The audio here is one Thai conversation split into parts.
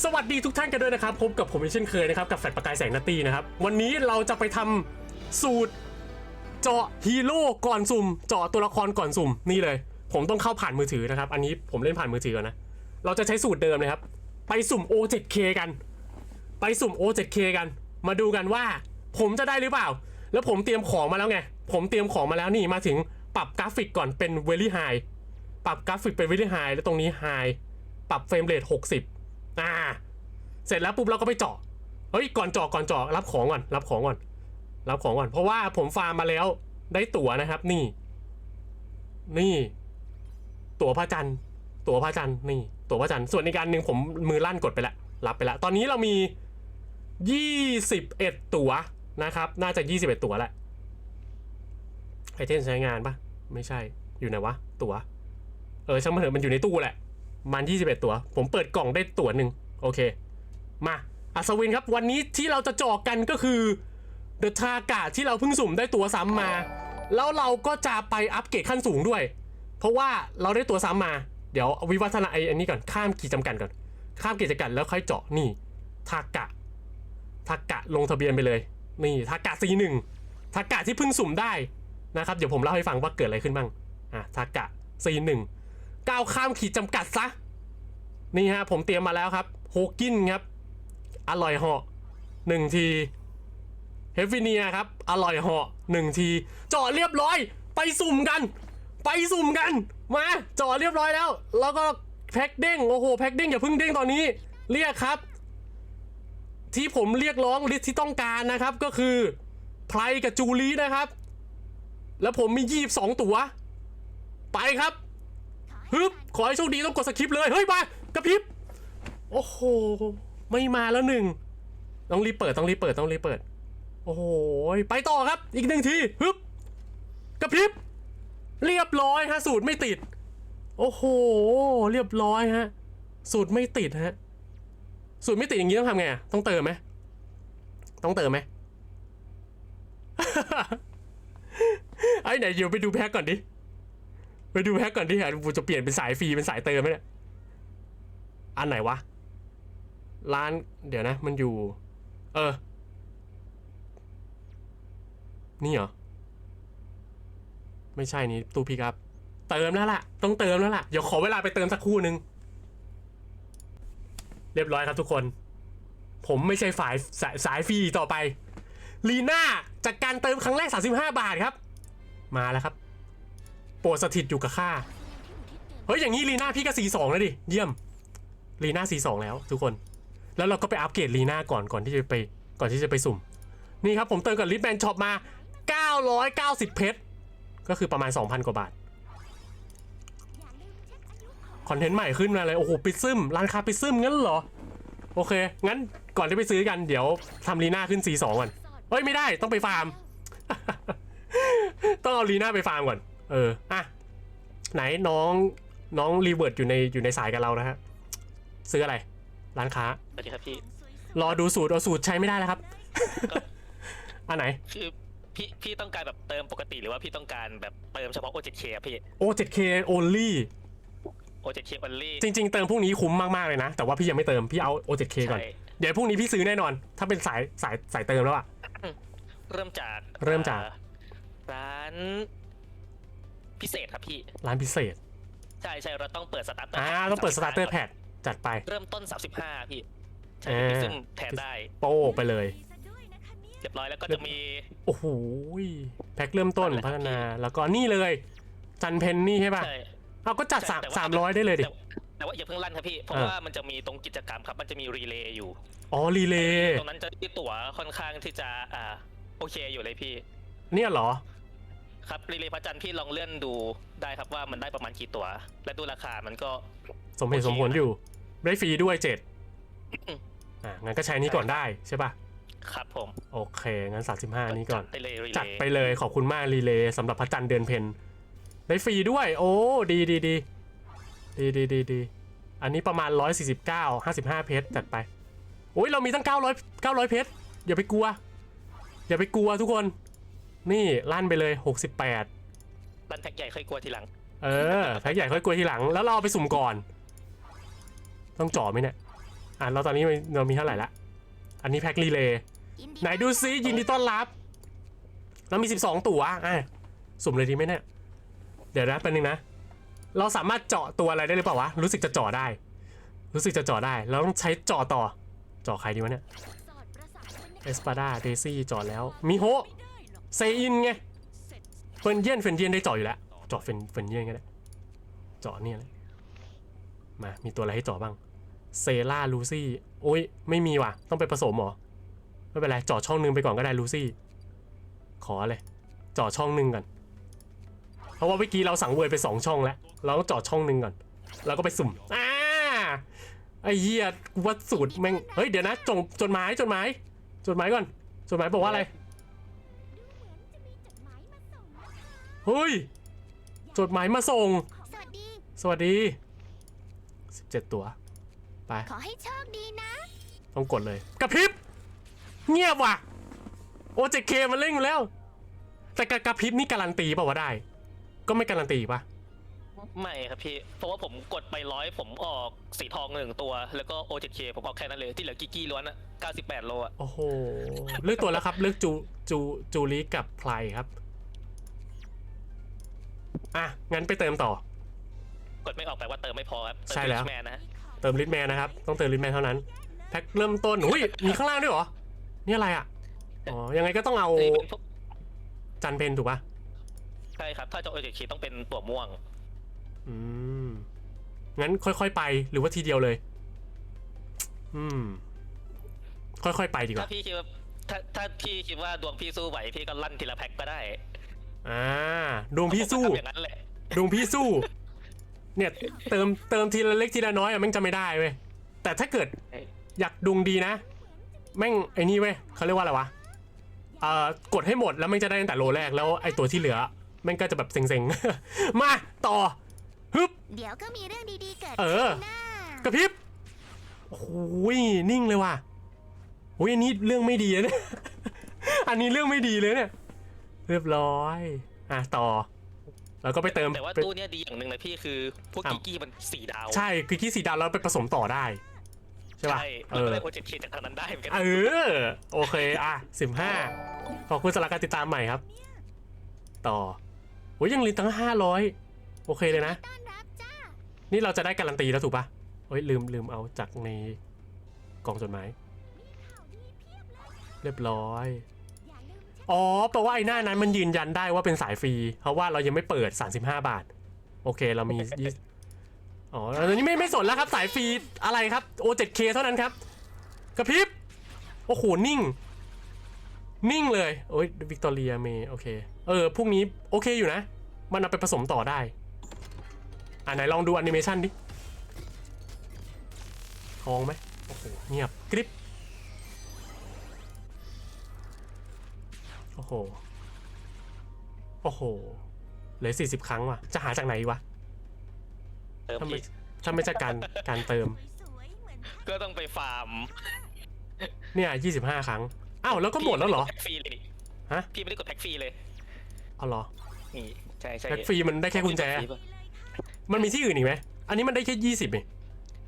สวัสดีทุกท่านกันด้วยนะครับพบกับผมเช่นเคยนะครับกับแฟลชประกายแสงนัตตี้นะครับ วันนี้เราจะไปทำสูตร เจาะฮีโร่ก่อนสุ่มเจาะตัวละครก่อนสุ่มนี่เลย ผมต้องเข้าผ่านมือถือนะครับ อันนี้ผมเล่นผ่านมือถือก่อนนะเราจะใช้สูตรเดิมเลยครับ ไปสุ่ม O7K กัน ไปสุ่ม O7K กัน มาดูกันว่า ผมจะได้หรือเปล่า แล้วผมเตรียมของมาแล้วไง ผมเตรียมของมาแล้วนี่มาถึงปรับกราฟิกก่อนเป็น very high ปรับกราฟิกเป็น very high แล้วตรงนี้ high ปรับเฟรมเรท60 อ่า เสร็จแล้วปุ๊บเราก็ไปเจาะเฮ้ยก่อนเจาะก่อนเจาะรับของก่อนรับของก่อน รับของก่อน เพราะว่าผมฟาร์มมาแล้วได้ตั๋วนะครับ นี่ นี่ ตั๋วพระจันทร์ตั๋วพระจันทร์นี่ ตั๋วพระจันทร์ส่วนอีกการหนึ่งผมมือลั่นกดไปแล้วรับไปแล้วตอนนี้เรามียี่สิบเอ็ดตั๋วนะครับ น่าจะยี่สิบเอ็ดตั๋วแหละไอเทมใช้งานปะไม่ใช่อยู่ไหนวะตั๋วเออช่างมันเถอะมันอยู่ในตู้แหละ มันยี่สิบเอ็ดตัว ผมเปิดกล่องได้ตัวหนึ่งโอเค มาอัศวินครับ วันนี้ที่เราจะเจอกกันก็คือเดอะทากาที่เราเพิ่งสุ่มได้ตัวซ้ำมา แล้วเราก็จะไปอัปเกรดขั้นสูงด้วย เพราะว่าเราได้ตัวซ้ำมา เดี๋ยววิวัฒนาไออันนี้ก่อนข้ามขีดจำกัดก่อน ข้ามขีดจำกัดแล้วค่อยเจาะนี่ทากะทากะลงทะเบียนไปเลย นี่ทากะ C1 ทากะที่เพิ่งสุ่มได้นะครับเดี๋ยวผมเล่าให้ฟังว่าเกิดอะไรขึ้นบ้างอะทากะ C1 ก้าวข้ามขีดจำกัดซะ นี่ฮะผมเตรียมมาแล้วครับโฮกินครับ อร่อยเหาะหนึ่งทีเฮฟฟิเนียครับ อร่อยเหาะหนึ่งทีเจาะเรียบร้อย ไปสุ่มกัน ไปสุ่มกัน มาเจาะเรียบร้อยแล้ว แล้วก็แพ็คเด้งโอ้โหแพ็คเด้งอย่าเพิ่งเด้งตอนนี้ เรียกครับ ที่ผมเรียกร้องลิสที่ต้องการนะครับก็คือไพรกับจูลีนะครับ แล้วผมมียี่สองตัว ไปครับฮึบขอให้โชคดีต้องกดสคริปต์เลย เฮ้ยมา กระพริบ โอ้โห ไม่มาแล้วหนึ่ง ต้องรีบเปิดต้องรีบเปิดต้องรีบเปิด โอ้โห ไปต่อครับ อีกหนึ่งทีฮึบกระพริบ เรียบร้อยฮะ สูตรไม่ติด โอ้โห เรียบร้อยฮะ สูตรไม่ติดฮะ สูตรไม่ติดอย่างนี้ต้องทำไงต้องเติมไหมต้องเติมไหมไอ้ไหนเดี๋ยวไปดูแพ็กก่อนดิ ไปดูแพ็กก่อนดิฮะกูจะเปลี่ยนเป็นสายฟรีเป็นสายเติมไหมเนี่ย อันไหนวะ ร้าน เดี๋ยวนะ มันอยู่ เออ นี่เหรอ ไม่ใช่นี่ตู้พิกับเติมแล้วล่ะ ต้องเติมแล้วล่ะ เดี๋ยวขอเวลาไปเติมสักครู่นึง เรียบร้อยครับทุกคน ผมไม่ใช่ฝ่ายสายสายฟรีต่อไป ลีน่าจากการเติมครั้งแรก 35 บาทครับ มาแล้วครับ โปรดสถิตอยู่กับข้า เฮ้ย อย่างนี้ลีน่าพี่ก็สีสองแล้วดิ เยี่ยม ลีน่าสีสองแล้วทุกคน แล้วเราก็ไปอัปเกรดลีน่าก่อนก่อนที่จะไปก่อนที่จะไปสุ่ม นี่ครับผมเติมกับลิทแบนช็อปมา 990 เพชร ก็คือประมาณ 2,000 กว่าบาท คอนเทนต์ใหม่ขึ้นมาเลย โอ้โหปิดซึมร้านค้าปิดซึมงั้นเหรอ โอเค งั้นก่อนที่ไปซื้อกันเดี๋ยวทำลีน่าขึ้น C2 ก่อนเฮ้ยไม่ได้ต้องไปฟาร์ม ต้องเอาลีน่าไปฟาร์มก่อน เออ อะ ไหนน้องน้องรีเวิร์ดอยู่ในอยู่ในสายกับเรานะฮะ ซื้ออะไร ร้านค้า สวัสดีครับพี่ รอดูสูตรเอาสูตรใช้ไม่ได้แล้วครับ อันไหน คือพี่พี่ต้องการแบบเติมปกติหรือว่าพี่ต้องการแบบเติมเฉพาะ O7K อะพี่โอ 7K only O7K only จริง ๆ เติมพวกนี้คุ้มมาก ๆ เลยนะ แต่ว่าพี่ยังไม่เติม พี่เอา O7K ก่อน ใช่ เดี๋ยวพรุ่งนี้พี่ซื้อแน่นอน ถ้าเป็นสายสายสายเติมแล้วอะ เริ่มจากเริ่มจาก อ่ร้าน พิเศษครับพี่ ร้านพิเศษ ใช่ใช่เราต้องเปิดสตาร์เตอร์อ่าต้องเปิดสตาร์เตอร์แพด จัดไป เริ่มต้น 35 พี่ ใช่อ่าพี่ซึ่งแทนได้ โป้ไปเลย เรียบร้อยแล้วก็จะมี โอ้โหแพ็คเริ่มต้นนั่นแหละ พัฒนา แล้วก็นี่เลย จันเพนนี่ใช่ป่ะ ใช่เอาก็จัดสามแต่ว่สามร้อยได้เลยดิ แต่แต่ว่าอย่าเพิ่งลั่นครับพี่ เพราะอ่า ว่ามันจะมีตรงกิจกรรมครับ มันจะมีรีเลย์อยู่ อ๋อ รีเลย์ตรงนั้นจะที่ตั๋วค่อนข้างที่จะอ่าโอเคอยู่เลยพี่ เนี่ยเหรอ ครับรีเลย์พระจันทร์พี่ลองเลื่อนดูได้ครับว่ามันได้ประมาณกี่ตัว และดูราคามันก็ สมเหตุโอเคสมผลอยู่ ได้ฟรีด้วยเจ็ดอืมอะงั้นก็ใช้นี้ก่อนได้ใช่ป่ะ ครับผม โอเคงั้น35นี้ก่อนได้เลยรีเลจัดย์ไปเลยขอบคุณมากรีเลย์สำหรับพระจันทร์เดือนเพนได้ฟรีด้วย โอ้ดีดีดีดีดีดีดีอันนี้ประมาณ 149 55 เพชรจัดไปโอ้ยเรามีตั้ง 900 900 เพชรอย่าไปกลัว อย่าไปกลัวทุกคน นี่ลั่นไปเลย 68รันแพ็กใหญ่ค่อยกลัวทีหลัง เออแพ็คใหญ่ค่อยกลัวทีหลังแล้วเราเอาไปสุ่มก่อน ต้องจ่อไหมเนี่ย อะเราตอนนี้เรามีเท่าไหร่ละ อันนี้แพ็ครีเลย์ไหนดูซิยินดีต้อนรับ เรามี 12 ตัวอะสุ่มเลยดีไหมเนี่ย เดี๋ยวนะเป็นหนึ่งนะ เราสามารถเจาะตัวอะไรได้หรือเปล่าวะ รู้สึกจะเจาะได้ รู้สึกจะเจาะได้ เราต้องใช้เจาะต่อ เจาะใครดีวะเนี่ย เอสปาดาเดซี่เจาะแล้วมิโฮะเซอินไงเฟนเยียนเฟนเยียนได้เจาะอยู่แล้ว เจาะเฟนเฟนเยียนก็ได้ เจาะเนี่ยแหละ มา มีตัวอะไรให้เจาะบ้างเซล่าลูซี่โอ้ย ไม่มีว่ะ ต้องไปผสมเหรอ ไม่เป็นไรเจาะช่องหนึงไปก่อนก็ได้ลูซี่ ขอเลยเจาะช่องหนึ่งก่อน เพราะว่าเมื่อกี้เราสั่งเวยไปสองช่องแล้ว เราต้องเจาะช่องหนึ่งก่อนแล้วก็ไปสุ่มอ่าไอ้เหี้ยกูว่าสูตรแม่ง เฮ้ย เดี๋ยวนะจงจดหมายจดหมายจดหมายก่อนจดหมายบอกว่าอะไร เฮ้ย จดหมายมาส่ง สวัสดี สวัสดี 17 ตัว ไปขอให้โชคดีนะ ต้องกดเลย กระพริบ เงียบว่ะ โอเจเคมันเล่นอยู่แล้ว แต่กระกระพริบนี่การันตีเปล่าวะได้ ก็ไม่การันตีปะไม่ครับพี่ เพราะว่าผมกดไปร้อยผมออกสีทองหนึ่งตัว แล้วก็ O7K ผมออกแค่นั้นเลยที่เหลือกิกกี้ล้วนอะ98 โลอะโอ้โห เลือกตัวแล้วครับ เลือกจูจูจูริกับไพรครับ อะ งั้นไปเติมต่อ กดไม่ออกไปว่าเติมไม่พอครับใช่แล้วแมนนะฮะเติมลิทแมนนะครับ ต้องเติมลิทแมนเท่านั้น แพ็คเริ่มต้นหุ้ยมีข้างล่างด้วยเหรอ นี่อะไรอะ อ๋อ ยังไงก็ต้องเอานี่เป็นพวกจันเพนถูกปะใช่ครับ ถ้าจะ O7K ต้องเป็นตัวม่วง อืม งั้นค่อยๆไปหรือว่าทีเดียวเลย อืม ค่อยๆไปดีกถ้าว่า พี่คิดว่าถ้าถ้าพี่คิดว่าดวงพี่สู้ไหวพี่ก็ลั่นทีละแพ็คก็ได้อ่าดวงพี่สู้ ผมก็ทำอย่างนั้นแหละดวงพี่สู้ เนี่ยเติมเติมทีละเล็กทีละน้อยอะแม่งจะไม่ได้เว้ยแต่ถ้าเกิดอยากดวงดีนะ แม่งไอ้นี่เว้ยเขาเรียกว่าอะไรวะเอ่อกดให้หมดแล้วแม่งจะได้ตั้งแต่โลแรกแล้วไอ้ตัวที่เหลือแม่งก็จะแบบเซ็งๆ มาต่อฮึบเดี๋ยวก็มีเรื่องดีๆเกิดเออขึ้นนะกระพริบโอ้ยนิ่งเลยว่ะโอ้ยอันนี้เรื่องไม่ดีนะเนี่ยอันนี้เรื่องไม่ดีเลยเนี่ย เรียบร้อย อะต่อ แล้วก็ไปเติม แต่ว่าไปตู้เนี้ยดีอย่างหนึ่งนะพี่คือพวกอะ กิกกี้มันสี่ดาวใช่คือขี้สีดาวแล้วไปผสมต่อได้ใช่ป่ะใช่เอแล้วก็อได้ O7K จากทางนั้นได้เหมือนกัน เออโอเคอะสิบห้าขอบคุณสำหรับการติดตามใหม่ครับ ต่อโอ้ยยังรีตั้งห้าร้อยโอเคเลยนะ ต้อนรับจ้า นี่เราจะได้การันตีแล้วถูกปะเฮ้ยลืมลืมเอาจากในกล่องจดหมายเรียบร้อยอย่าลืมเช็ค อ๋อแปลว่าไอ้หน้านั้นมันยืนยันได้ว่าเป็นสายฟรี เพราะว่าเรายังไม่เปิด 35 บาท โอเคเรามีอ๋ออันนี้ไม่ไม่สนแล้วครับสายฟรีอะไรครับ O7K เท่านั้นครับ กระพริบ โอ้โห นิ่ง นิ่งเลย โอ้ยวิกตอเรียเมโอเค เออ พวกนี้โอเคอยู่นะ มันเอาไปผสมต่อได้ อ่าไหนลองดูแอนิเมชันดิทองไหมโอ้โห เงียบกริบ โอ้โห โอ้โหเหลือสี่สิบครั้งว่ะ จะหาจากไหนวะเติมถ้าไม่พี่ถ้าไม่จากการการเติมสวยๆเหมือนก็ต้องไปฟาร์มเนี่ยยี่สิบห้าครั้ง อ้าวแล้วก็หมดแล้วเหรอ พี่ไม่ได้กดแพ็คฟรีเลยนี่ฮะ พี่ไม่ได้กดแพ็คฟรีเลย เอาเหรอนี่ใช่ใช่แพ็คฟรีมันได้แค่กุญแจ มันมีที่อื่นอีกไหม อันนี้มันได้แค่ยี่สิบเอง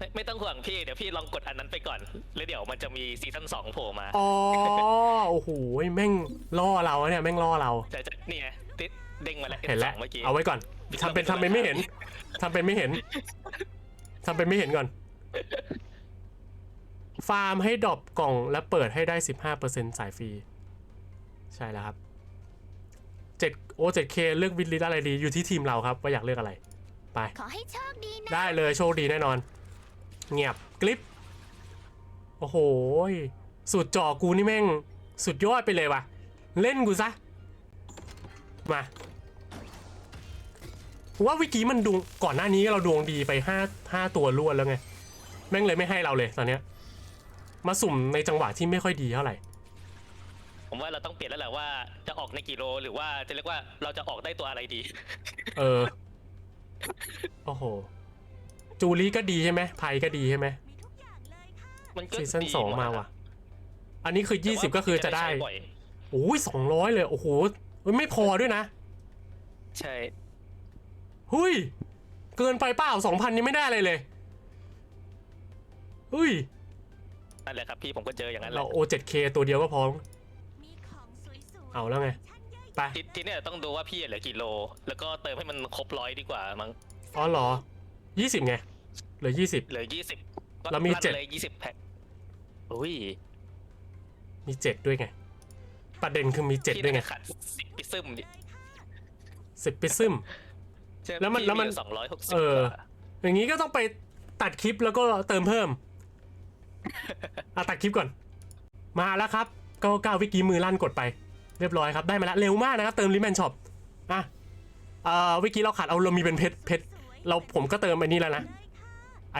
ไม่ไม่ต้องห่วงพี่เดี๋ยวพี่ลองกดอันนั้นไปก่อน แล้วเดี๋ยวมันจะมีซีซั่นสองโผล่มาอ๋อโอ้โหแม่งล่อเราอะเนี่ยแม่งล่อเราจะจะนี่ไงติดเด้งมาแล้วเห็นแล้วสองเมื่อกี้เอาไว้ก่อนทำเป็นทำเป็นไม่เห็นทำเป็นไม่เห็นทำเป็นไม่เห็นก่อน ฟาร์มให้ดรอปกล่องและเปิดให้ได้15%สายฟรี ใช่แล้วครับ7โอ 7K เลือกวิดลิสอะไรดีอยู่ที่ทีมเราครับ ว่าอยากเลือกอะไร ไป ขอให้โชคดีนะ ได้เลยโชคดีแน่นอน เงียบกลิป โอ้โหยสุดจอกูนี่แม่ง สุดยอดไปเลยว่ะ เล่นกูซะ มาว่าวิกี้มันดวงก่อนหน้านี้เราดวงดีไปห้าห้าตัวรวดแล้วไง แม่งเลยไม่ให้เราเลยตอนเนี้ย มาสุ่มในจังหวะที่ไม่ค่อยดีเท่าไหร่ ผมว่าเราต้องเปลี่ยนแล้วแหละว่าจะออกในกี่โลหรือว่าจะเรียกว่าเราจะออกได้ตัวอะไรดี เออ โอ้โห จูลี่ก็ดีใช่ไหมไพก็ดีใช่ไหมมีทุกอย่างเลยค่ะมันก็ซีซั่นดีสองหดมาอะว่ะ อันนี้คือ แต่ยี่ว่าสิบก็คือจะได้ ใช้บ่อยโอ้ยสองร้อยเลยโอ้โหเฮ้ยไม่พอด้วยนะใช่ เฮ้ย เกินไปเปล่าสองพันยังไม่ได้อะไรเลยเฮ้ย นั่นแหละครับพี่ผมก็เจออย่างนั้นแหเรา ละ O7K ตัวเดียวก็พอมีของสวยๆเอาแล้วไงชั้นย่อยไป ทีทีเนี้ยต้องดูว่าพี่เหลือกี่โล แล้วก็เติมให้มันครบร้อยดีกว่ามั้งอ๋อเหรอ ยี่สิบไงเหลือยี่สิบ เหลือยี่สิบเรามีเจ็ด เลยยี่สิบแพ็คอุ้ยมีเจ็ดด้วยไง ประเด็นคือมีเจ็ดพี่ด้วยไงน่าจะขัดสิบปิซึมดิสิบปิซึม ใช่ไหแล้วมันแล้วมันสองร้อยหกสิบเออ อย่างนี้ก็ต้องไปตัดคลิปแล้วก็เติมเพิ่ม อะตัดคลิปก่อน มาแล้วครับก็ก้าวิกีมือลั่นกดไป เรียบร้อยครับได้มาแล้วเร็วมากนะครับเติมลิแมนช็อปอะเอ่อวิกี้เราขาดเอาเรามีเป็นเพชรเพชรสวยๆ เราผมก็เติมไอนี่แล้วนะ ไอ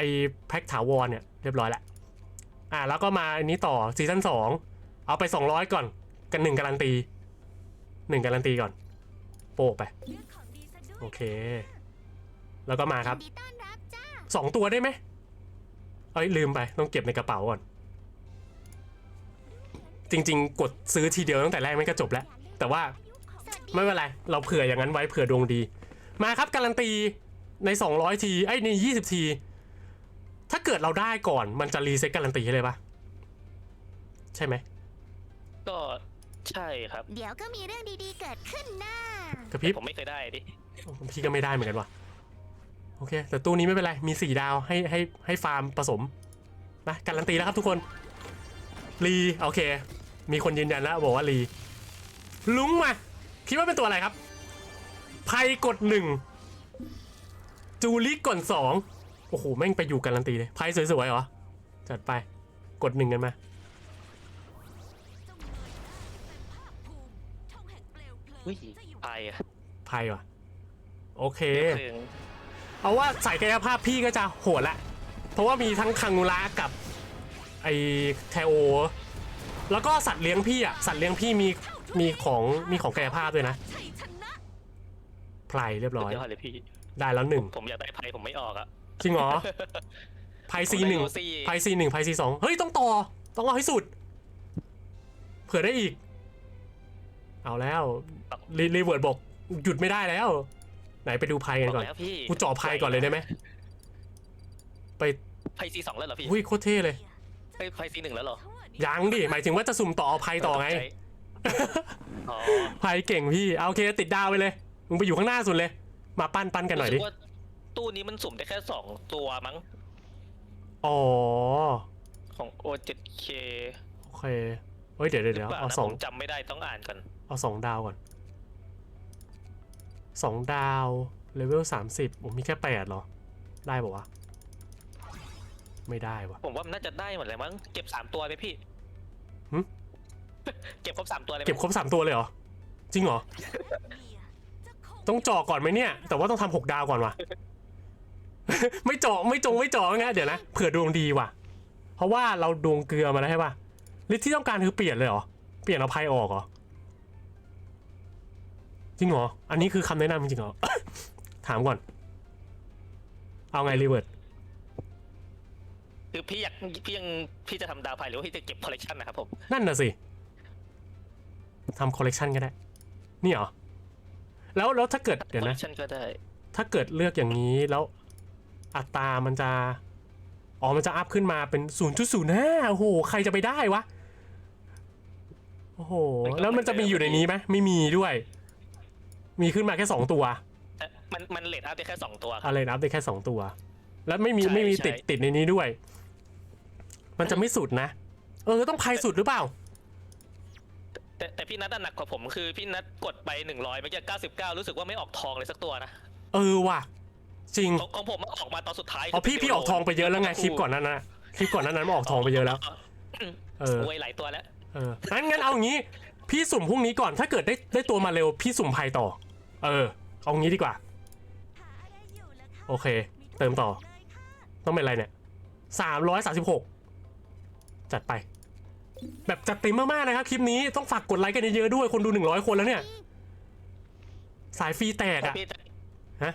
แพ็คถาวรเนี่ยเรียบร้อยแล้วอะแล้วก็มาอันนี้ต่อซีซั่นสองเอาไป 200 ก่อน กันหนึ่งการันตีหนึ่งการันตีก่อน โปะไป โอเค แล้วก็มาครับสองตัวได้ไหมเอ้ยลืมไปต้องเก็บในกระเป๋าก่อน จริง ๆ กดซื้อทีเดียวตั้งแต่แรกไม่ก็จบแล้ว แต่ว่าไม่เป็นไร เราเผื่ออย่างนั้นไว้เผื่อดวงดี มาครับการันตี ใน 200 ทีไอ้ยใน 20 ที ถ้าเกิดเราได้ก่อนมันจะรีเซ็ตการันตีให้เลยปะใช่ไหม ก็ใช่ครับเดี๋ยวก็มีเรื่องดีๆเกิดขึ้นนะกระพริบผมไม่เคยได้ดิ พี่ก็ไม่ได้เหมือนกันว่ะ โอเค แต่ตู้นี้ไม่เป็นไร มีสี่ดาวให้ให้ให้ฟาร์มผสมนะการันตีแล้วครับทุกคน รีโอเค มีคนยืนยันแล้วบอกว่ารีลุงมา คิดว่าเป็นตัวอะไรครับไพกดหนึ่ง จูริกดสองโอ้โห แม่งไปอยู่การันตีเลยไพสวยๆเหรอ จัดไปกดหนึ่งกันมา อุ้ยไปอะไพว่ะ โอเคเพิ่งเอาว่าสายกายภาพพี่ก็จะโหดละ เพราะว่ามีทั้งคังงูระกับ ไอแทโอ แล้วก็สัตว์เลี้ยงพี่อะ สัตว์เลี้ยงพี่มีมีของมีของกายภาพด้วยนะไพรเรียบร้อย เดี๋ยวเลยพี่ ได้แล้วหนึ่งผมอยากได้ไพ่ผมไม่ออกอะจริงเหรอไพซีหนึ่งผมได้ OC ไพซีหนึ่งไพซีสองเฮ้ยต้องต่อ ต้องเอาให้สุด เผื่อได้อีก เอาแล้วรีรีเวิร์ดบอก หยุดไม่ได้แล้ว ไหนไปดูไพกันบอกก่อนแล้วพี่กูเจ่อไพก่อนเลยได้ไหมไปไพ่ซีสองแล้วเหรอพี่อุ้ยโคตรเท่เลยเฮ้ยไพ่ซีหนึ่งแล้วเหรอยังดิหมายถึงว่าจะสุ่มต่อเอาไพ่ต่อไงอ๋อไพ่เก่งพี่เอาโอเคติดดาวไปเลยมึงไปอยู่ข้างหน้าสุดเลย มาปั้นปั้นกันหน่อยดิ รู้สึว่าตู้นี้มันสุ่มได้แค่สองตัวมั้ง อ๋อ ของ O7K โอเค เฮ้ย เดี๋ยวเดี๋ยวหรืเดี๋ยวเปล่าเอานะสอผงมจำไม่ได้ต้องอ่านกันเอาสองดาวก่อนสองดาว เลเวลสามสิบผมมีแค่แปดเหรอ ได้ปะวะ ไม่ได้วะ ผมว่ามันน่าจะได้หมดเลยมั้ง เก็บสามตัวไหมพี่หึ เก็บครบสามตัวเลยไหมเก็บครบสามตัวเลยเหรอ จริงเหรอ ต้องเจาะก่อนไหมเนี่ย แต่ว่าต้องทำหกดาวก่อนว่ะ ไม่เจาะไม่จงไม่เจาะงั้นเดี๋ยวนะเผื่อดวงดีว่ะ เพราะว่าเราดวงเกลือมาแล้วใช่ป่ะลิสที่ต้องการคือเปลี่ยนเลยเหรอ เปลี่ยนเอาไพ่ออกเหรอ จริงเหรอ อันนี้คือคำแนะนำจริงๆเหรอ ถามก่อน เอาไงรีเวิร์ดคือพี่อยากพี่ยังพี่จะทำดาวไพ่หรือว่าพี่จะเก็บคอลเลกชันนะครับผม นั่นน่ะสิทำคอลเลกชันก็ได้ นี่เหรอ แล้วแล้วถ้าเกิดคเดี๋ยอวลเลนะกชันก็ได้ ถ้าเกิดเลือกอย่างนี้แล้วอัตรามันจะอ๋อมันจะอัพขึ้นมาเป็น 0.05โอ้โหใครจะไปได้วะโอ้โหแล้วมันจะมีอยู่ในนี้ไหมไม่มีด้วย มีขึ้นมาแค่2ตัวแต่มันมันเลทอัพได้แค่สองตัวครับอะไรนะอัพได้แค่2ตัว แล้วไม่มีใช่ไม่มีใช่ติดติดในนี้ด้วย มันจะไม่สุดนะ เออต้องพายสุดหรือเปล่า แต่แต่พี่นัทอะหนักกว่าผมคือพี่นัทกดไปหนึ่งร้อยเมื่อกี้เก้าสิบเก้ารู้สึกว่าไม่ออกทองเลยสักตัวนะเออว่ะ จริงของของผมมันออกมาตอนสุดท้ายอ๋อพี่พี่ออกทองไปเยอะแล้วไงคลิปก่อนนั้นนะคลิปก่อนนั้นนั้นมันออกทองไปเยอะแล้ว เออโวยหลายตัวแล้วเอองั้นงั้นเอางี้ พี่สุ่มพรุ่งนี้ก่อนถ้าเกิดได้ได้ตัวมาเร็วพี่สุ่มไพ่ต่อ เออเอางี้ดีกว่าหาอะไรอยู่เหรอคะโอเค เติมต่อเลยค่ะต้องเป็นอะไรเนี่ยสามร้อยสาสิบหกจัดไป แบบจัดเต็มมากๆนะครับคลิปนี้ต้องฝากกดไลค์กันเยอะๆด้วยคนดูหนึ่งร้อยคนแล้วเนี่ย สายฟรีแตกอะพี่จะฮะ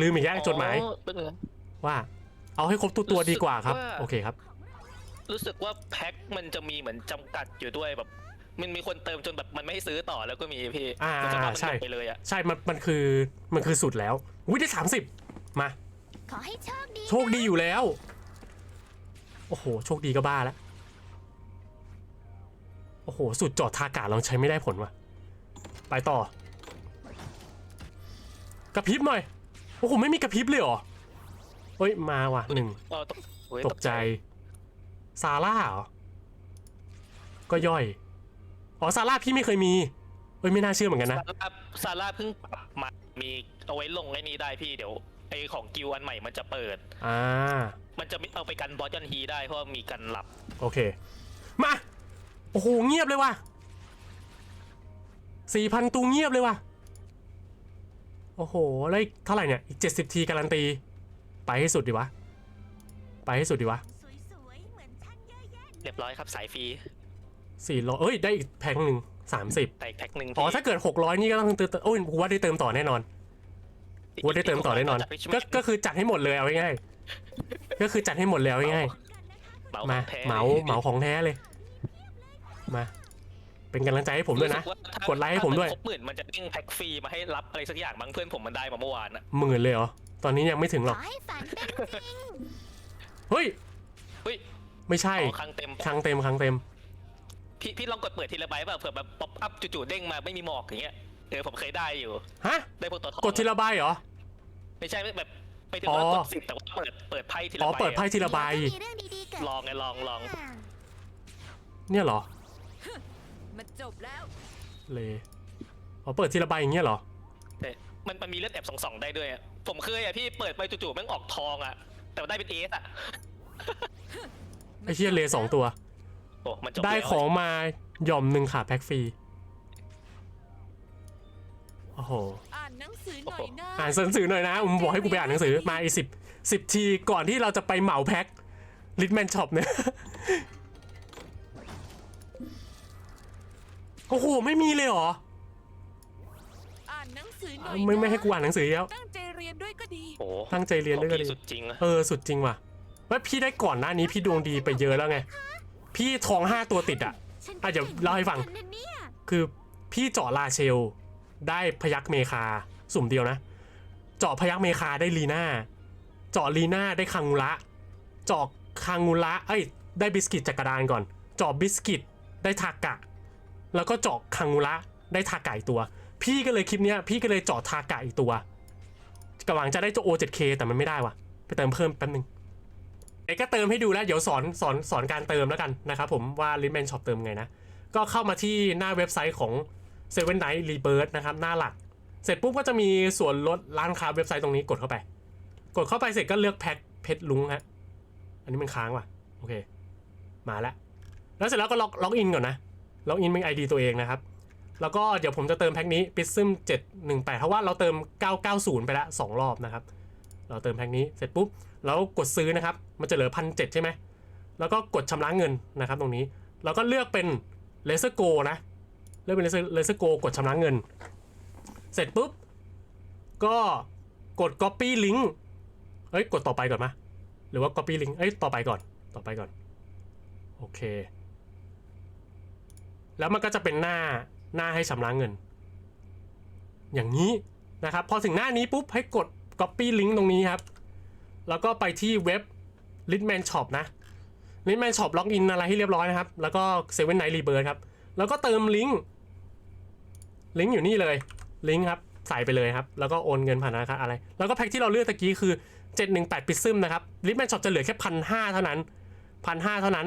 ลืมอีกแล้วจดหมายอ๋อเป็นไงว่า เอาให้ครบตัวตัวดีกว่าครับรู้สึกว่าโอเคครับ รู้สึกว่าแพ็คมันจะมีเหมือนจำกัดอยู่ด้วยแบบ มันมีคนเติมจนแบบมันไม่ให้ซื้อต่อแล้วก็มีพี่อ่ามันจะมันใช่หมดไปเลยอะใช่มันมันคือมันคือสุดแล้ววิได้สามสิบมา ขอให้โชคดี โชคดีอยู่แล้ว โอ้โห โชคดีก็บ้าแล้ว โอ้โห สุดจอดทากาลองใช้ไม่ได้ผลว่ะ ไปต่อ กระพริบหน่อย โอ้โห ไม่มีกระพริบเลยเหรอเฮ้ย มาว่ะหนึ่งเออตกโอ้ยตกใจ ซาร่าเหรอ ก็ย่อย อ๋อ ซาร่าพี่ไม่เคยมีเฮ้ย ไม่น่าเชื่อเหมือนกันนะ ซาร่าซาร่าเพิ่งปรับมามีเอาไว้ลงไอ้นี้ได้พี่เดี๋ยวไอของกิวอันใหม่มันจะเปิด อ่า มันจะไม่เอาไปกันบอสยันฮีได้เพราะว่ามีกันหลับ โอเค มา โอ้โหเงียบเลยว่ะสี่พันตูเงียบเลยว่ะ โอ้โหแล้วอีกเท่าไหร่เนี่ย อีกเจ็ดสิบทีการันตี ไปให้สุดดิวะ ไปให้สุดดิวะสวยๆเหมือนฉันเยอะแยะเรียบร้อยครับสายฟรีสี่ร้อยเอ้ย ได้อีกแพ็คหนึ่งสามสิบแต่อีกแพ็คหนึ่งอ๋อ ถ้าเกิดหกร้อยนี่ก็ต้องเติมโอ้ยกูว่าได้เติมต่อแน่นอนกูว่าได้เติมต่อแน่นอน ก็ก็คือจัดให้หมดเลยเอาง่ายๆก็คือจัดให้หมดเลยเอาง่ายๆเหมามาแท้เหมาเหมาของแท้เลย มา เป็นกำลังใจให้ผมด้วยนะ รู้สึาถ้ากดไลค์ให้ผมด้วย ถ้าครบหมื่นมันจะเด้งแพ็คฟรีมาให้รับอะไรสักอย่างบางเพื่อนผมมันได้มาเมื่อวานอะหมื่นเลยเหรอ ตอนนี้ยังไม่ถึงขหรออกให้ฝันเป็นจริงเฮ้ย เฮ้ยไม่ใช่อ๋อครั้งเต็มครั้งเต็มครั้งเต็ม พี่พี่ลองกดเปิดทีละใบป่ะเผื่อแบบป๊อปอัพจู่ๆเด้งมาไม่มีหมอกอย่างเงี้ยเออผมเคยได้อยู่ ฮะ ได้พวกตัวทองกดทีละใบเหรอ ไม่ใช่แบบไปถึงอ๋อว่ากดสิบแต่ว่าเปิดเปิดไพ่ทีละอ๋อ ใบเปิดไพ่อะทีละใบเดี๋ยวก็มีเรื่องดีๆเกิดลองไงลองลองอ่าเนี่ยเหรอ มันจบแล้ว เลอ๋อเปิดทีละใบอย่างเงี้ยเหรอ แต่มันมันมีเลือดแอบสองสองได้ด้วยอะผมเคยอะพี่เปิดไปจู่ๆแม่งออกทองอะแต่ว่าได้เป็นเอสอะไอ้เชี่ยเลสองตัว โอ้มันจบได้แล้วของมาหย่อมหนึ่งค่ะแพ็คฟรี โอ้โห อ่านหนังสือหน่อยนะอ่านหนังสือหน่อยนะผมบอกให้กูไปอ่านหนังสือมาอีสิบสิบทีก่อนที่เราจะไปเหมาแพ็คลิทแมนช็อปเนี่ย โอ้โห ไม่มีเลยเหรอ อ่านหนังสือหน่อยไม่นะไม่ให้กูอ่านหนังสือแล้ว ตั้งใจเรียนด้วยก็ดี โอ้ตั้งใจเรียนด้วยก็ของดีพี่สุดจริงอะเออ สุดจริงว่ะว่าพี่ได้ก่อนหน้านี้พี่ดวงดีไปเยอะแล้วไง พี่ทองห้าตัวติดอะฉันอะเดี๋ยวเล่าให้ฟังก่นะเนี่ยคือพี่เจาะลาเชล ได้พยักเมคา สุ่มเดียวนะ เจาะพยักเมคาได้ลีน่า เจาะลีน่าได้คังงูระ เจาะคังงูระ เอ้ย ได้บิสกิตจากกระดานก่อน เจาะบิสกิตได้ทากะ แล้วก็เจาะคังงูระได้ทาไกะอีกตัว พี่ก็เลยคลิปเนี้ยพี่ก็เลยเจาะทาไกะอีกตัวกำลังจะได้เจาะ O7K แต่มันไม่ได้ว่ะ ไปเติมเพิ่มแป๊บนึงเอกก็เติมให้ดูแล้วเดี๋ยวสอนสอนสอนการเติมแล้วกันนะครับผมว่า l i t m a n Shop เติมไงนะ ก็เข้ามาที่หน้าเว็บไซต์ของ Seven Night Rebirth นะครับ หน้าหลัก เสร็จปุ๊บก็จะมีส่วนลดร้านค้าเว็บไซต์ตรงนี้กดเข้าไป กดเข้าไปเสร็จก็เลือกแพ็คเพชรลุงฮะอันนี้มันค้างว่ะ โอเค มาแล้ว แล้วเสร็จแล้วก็ล็อกล็อกอินก่อนนะ ล็อกอินเป็น ID ตัวเองนะครับ แล้วก็เดี๋ยวผมจะเติมแพ็คนี้ปิซึม718 เพราะว่าเราเติม 990 ไปล้ว2รอบนะครับ เราเติมแพ็คนี้เสร็จปุ๊บแล้วกดซื้อนะครับ มันจะเหลือพันเใช่ไหม แล้วก็กดชำระเงินนะครับตรงนี้ แล้วก็เลือกเป็นเลเซอร์โกนะ เลือกเป็นเลเซอร์เลเซอร์โกกดชำระเงิน เสร็จปุ๊บ ก็กด Copy Link เอ้ย กดต่อไปก่อนมะหรือว่า Copy Link เอ้ย ต่อไปก่อน ต่อไปก่อน โอเค แล้วมันก็จะเป็นหน้าหน้าให้ชำระเงิน อย่างนี้นะครับพอถึงหน้านี้ปุ๊บให้กด Copy Link ตรงนี้ครับ แล้วก็ไปที่เว็บ Litman Shop นะ Litman Shop ล็อกอินอะไรให้เรียบร้อยนะครับ แล้วก็ Seven Night Rebirth ครับ แล้วก็เติมลิงก์ลิงก์อยู่นี่เลยลิงก์ครับใส่ไปเลยครับ แล้วก็โอนเงินผ่านธนาคารอะไร แล้วก็แพ็คที่เราเลือกตะกี้คือ 718ปิซึมนะครับ Litman Shop จะเหลือแค่พันห้าเท่านั้นพันห้าเท่านั้น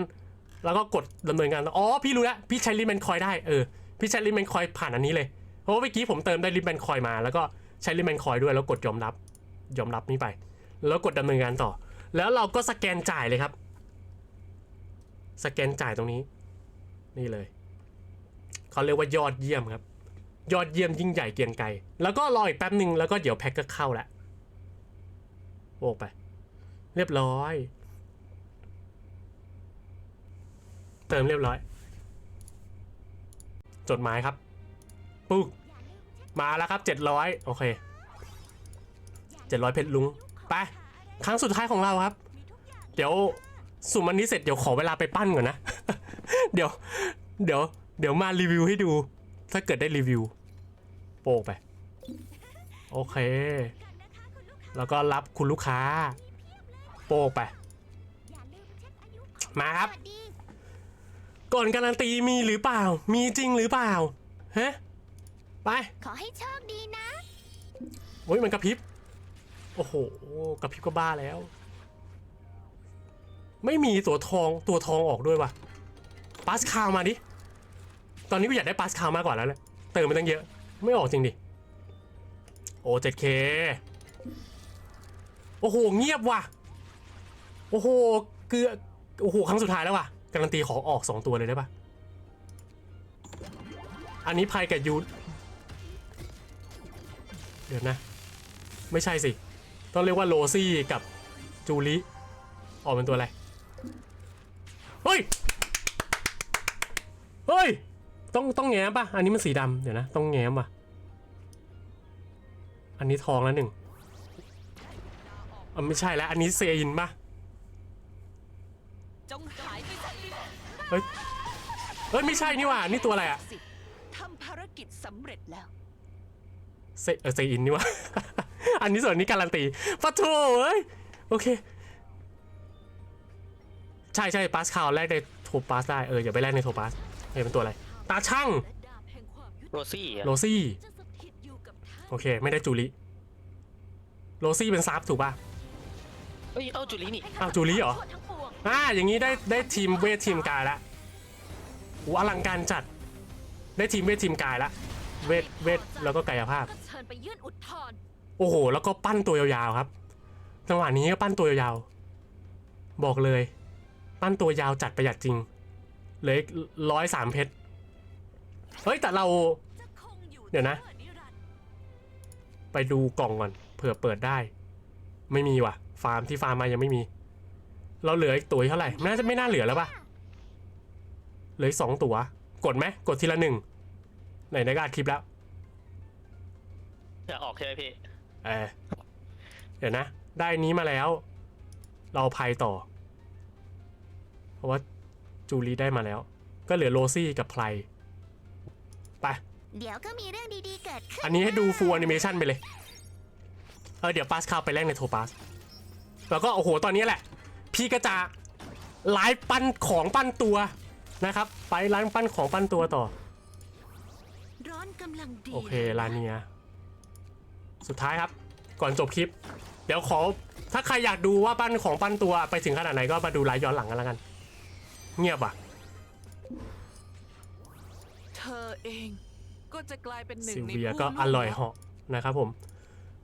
แล้วก็กดดำเนินการอ๋อพี่รู้แล้วพี่ใช้ลิ t แมนคอยได้เออพี่ใช้ลิ t แมนคอยผ่านอันนี้เลยเพราะว่าเมื่อกี้ผมเติมได้ลิ t แมนคอยมา แล้วก็ใช้ลิ t แมนคอยด้วยแล้วกดยอมรับยอมรับนี้ไป แล้วกดดำเนินการต่อ แล้วเราก็สแกนจ่ายเลยครับ สแกนจ่ายตรงนี้ นี่เลยเขาเรียกว่ายอดเยี่ยมครับ ยอดเยี่ยมยิ่งใหญ่เกียงไกรแล้วก็รออีกแป๊บหนึ่งแล้วก็เดี๋ยวแพ็คก็เข้าแหล้วโอ้ไป เรียบร้อย เติมเรียบร้อย จดหมายครับปุ๊กมาแล้วครับเจ็ดร้อยโอเคเจ็ดร้อยเพชรลุง ไป ครั้งสุดท้ายของเราครับ เดี๋ยวสุ่มอันนี้เสร็จเดี๋ยวขอเวลาไปปั้นก่อนนะ เดี๋ยว เดี๋ยว เดี๋ยวมารีวิวให้ดู ถ้าเกิดได้รีวิว โปะไป โอเค แล้วก็รับคุณลูกค้า โปะไป มาครับ ก่อนการันตีมีหรือเปล่า มีจริงหรือเปล่าฮะไป ขอให้โชคดีนะ โอ้ยมันกระพริบ โอ้โหกระพริบก็บ้าแล้ว ไม่มีตัวทองตัวทองออกด้วยว่ะปาสคาวมาดิ ตอนนี้กูอยากได้ปาสคาวมากกว่าแล้วแหละเติมไปตั้งเยอะ ไม่ออกจริงดิ โอ้ 7K โอ้โห เงียบว่ะ โอ้โห เกือ โอ้โห ครั้งสุดท้ายแล้วว่ะ การันตีขอออก 2 ตัวเลยได้ปะอันนี้ภัยกับยูเดี๋ยวนะ ไม่ใช่สิ ต้องเรียกว่าโรซี่กับจูลิออกเป็นตัวอะไร เฮ้ย เฮ้ย ต้องต้องแง้มป่ะอันนี้มันสีดำเดี๋ยวนะ ต้องแง้มป่ะอันนี้ทองแล้วหนึ่งอะไม่ใช่แล้ว อันนี้เซอินป่ะจงหายไปซะ เฮ้ย เฮ้ย ไม่ใช่นี่หว่า นี่ตัวอะไรอะสิทำภารกิจสำเร็จแล้ว เซเออเซอินนี่หว่า อันนี้ส่วนอันนี้การันตีปะโถเอ้ย โอเค ใช่ใช่ปาสคาวแรกในโทปัสได้ เอออย่าไปแรกในโทปัสเฮ้ยเป็นตัวอะไร ตาช่าง และดาบแห่งความยุติโรซี่อะโรซี่จะสถิตอยู่กับท่านโอเค ไม่ได้จูลิโรซี่เป็นซับถูกป่ะ เอ้ย เอ้าจูลี่นี่ อ้าวจูลิเหรอ ทั่วทั้งปวง อ่าอย่างนี้ได้ได้ทีมเวททีมกายละอูอลังการจัด ได้ทีมเวททีมกายละ เวทเวทแล้วก็กายภาพ เชิญไปยื่นอุทธรณ์โอ้โห แล้วก็ปั้นตัวยาวๆครับ จังหวะนี้ก็ปั้นตัวยาวๆ บอกเลย ปั้นตัวยาวจัดประหยัดจริง เหลยร้อยสามเพชร เฮ้ย แต่เรา จะคงอยู่เดี๋ยวนะ นิรันดร์ไปดูกล่องก่อน เผื่อเปิดได้ ไม่มีว่ะ ฟาร์มที่ฟาร์มมายังไม่มี เราเหลืออีกตัวเท่าไหร่น่าจะไม่น่าเหลือแล้วป่ะเหลืออีกสองตัว กดไหมกดทีละหนึ่งไหนในก็อัดคลิปแล้ว จะออกใช่ไหมพี่เออเดี๋ยวนะ ได้นี้มาแล้ว เราภัยต่อ เพราะว่าจูลีได้มาแล้ว ก็เหลือโรซี่กับไพรไปเดี๋ยวก็มีเรื่องดีๆเกิดขึ้นอันนี้ให้ดูฟูลแอนิเมชันไปเลย เออเดี๋ยวปาสคาไปแรกในโทปัสแล้วก็โอ้โหตอนนี้แหละ พี่ก็จะไลฟ์ปั้นของปั้นตัวนะครับ ไปร้านปั้นของปั้นตัวต่อ ร้อนกำลังดีโอเคลาเนีย สุดท้ายครับ ก่อนจบคลิป เดี๋ยวขอ ถ้าใครอยากดูว่าปั้นของปั้นตัวไปถึงขนาดไหนก็มาดูไลฟ์ย้อนหลังกันแล้วกัน เงียบอะ เธอเองก็จะกลายเป็นหนึ่งซิลในเวียผู้ก็อร่อยล่วงเหาะนะครับผม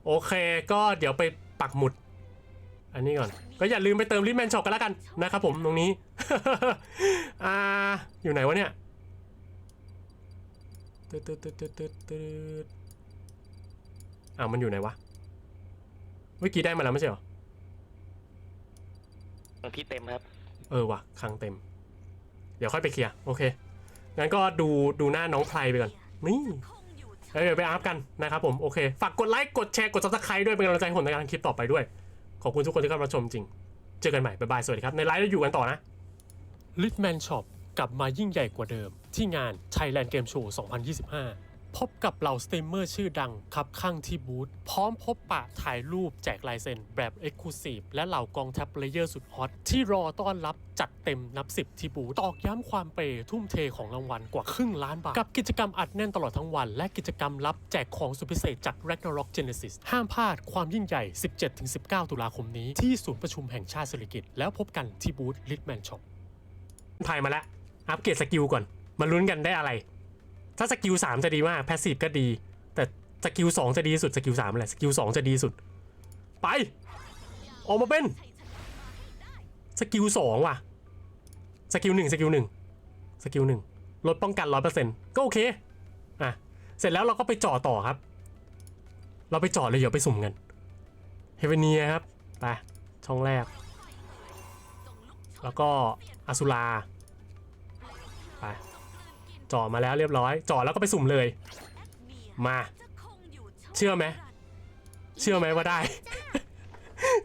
โอเคก็เดี๋ยวไปปักหมุด อันนี้ก่อน ก็อย่าลืมไปเติมลิทแมนช็อปกันแล้วกันนะครับผมตรงนี้ อ่า อยู่ไหนวะเนี่ยตึ๊ดตึ๊ดตึ๊ดตึ๊ดตึ๊ดตึ๊ดอ้าวมันอยู่ไหนวะ เมื่อกี้ได้มาแล้วไม่ใช่เหรอของพี่เต็มครับเออว่ะคลังเต็ม เดี๋ยวค่อยไปเคลียร์โอเค งั้นก็ดูดูหน้าน้องไพรไปก่อน นี่คงอยู่แล้วเดี๋ยวไปอัพกันนะครับผม โอเค ฝากกดไลค์ กดแชร์ กด subscribe ด้วยเป็นกำลังใจให้ผมในการคลิปต่อไปด้วย ขอบคุณทุกคนที่เข้ามาชมจริง เจอกันใหม่ บ๊ายบาย สวัสดีครับ ในไลฟ์เราอยู่กันต่อนะ Litman Shop กลับมายิ่งใหญ่กว่าเดิม ที่งาน Thailand Game Show 2025 พบกับเหล่าสตรีมเมอร์ชื่อดังครับข้างที่บูธพร้อมพบปะถ่ายรูปแจกลายเซ็นแบบ e x c l u s i v e และเหล่ากองทัพเลเยอร์สุดฮอตที่รอต้อนรับจัดเต็มนับ10ที่บูธตอกย้ำความเปย์ทุ่มเทของรางวัลกว่าครึ่งล้านบาท กับกิจกรรมอัดแน่นตลอดทั้งวัน และกิจกรรมลับแจกของสุดพิเศษจาก Ragnarok Genesis ห้ามพลาดความยิ่งใหญ่ 17-19 ตุลาคมนี้ที่ศูนย์ประชุมแห่งชาติเศรษฐกิจแล้วพบกันที่บูธ Litman Shop ไทยมาแล้วอัปเกรดสกิลก่อนมาลุ้นกันได้อะไร ถ้าสกิล3จะดีมาก แพสซีฟก็ดี แต่สกิล2จะดีสุด สกิล3แหละ สกิล2จะดีสุด ไป ออกมาเป็น สกิล2ว่ะ สกิล1สกิล1สกิล1ลดป้องกัน100%ก็โอเค อะ เสร็จแล้วเราก็ไปจ่อต่อครับ เราไปจ่อเลยเดี๋ยวไปสุ่มกัน เฮเวเนียครับ ไป ช่องแรก แล้วก็อสุรา ไป จาะมาแล้วเรียบร้อยจาะแล้วก็ไปสุ่มเลย มา เชื่อไหมเชื่อไหมว่าได้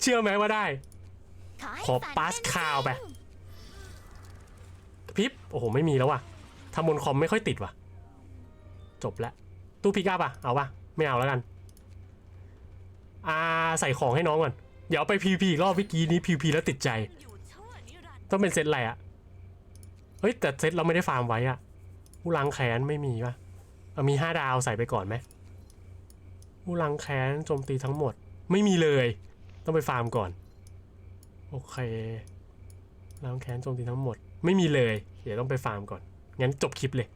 เชื่อไหมว่าได้ ขอฝันปาสคาวไปพิบโอ้โหไม่มีแล้วว่ะทำบนคอมไม่ค่อยติดว่ะ จบแล้วตู้พิกอัพอะเอาป่ะไม่เอาแล้วกันอ่าใส่ของให้น้องก่อน เดี๋ยวไปพีพีรอบเมื่อกี้นี้พีพีแล้วติดใจ ต้องเป็นเซตอะไรอะเฮ้ย แต่เซตเราไม่ได้ฟาร์มไว้อะ ผู้ล้างแค้นไม่มีปะเอามีห้าดาวใส่ไปก่อนไหมผู้ล้างแค้นโจมตีทั้งหมด ไม่มีเลย ต้องไปฟาร์มก่อน โอเคล้างแค้นโจมตีทั้งหมด ไม่มีเลย เดี๋ยวต้องไปฟาร์มก่อน งั้นจบคลิปเลย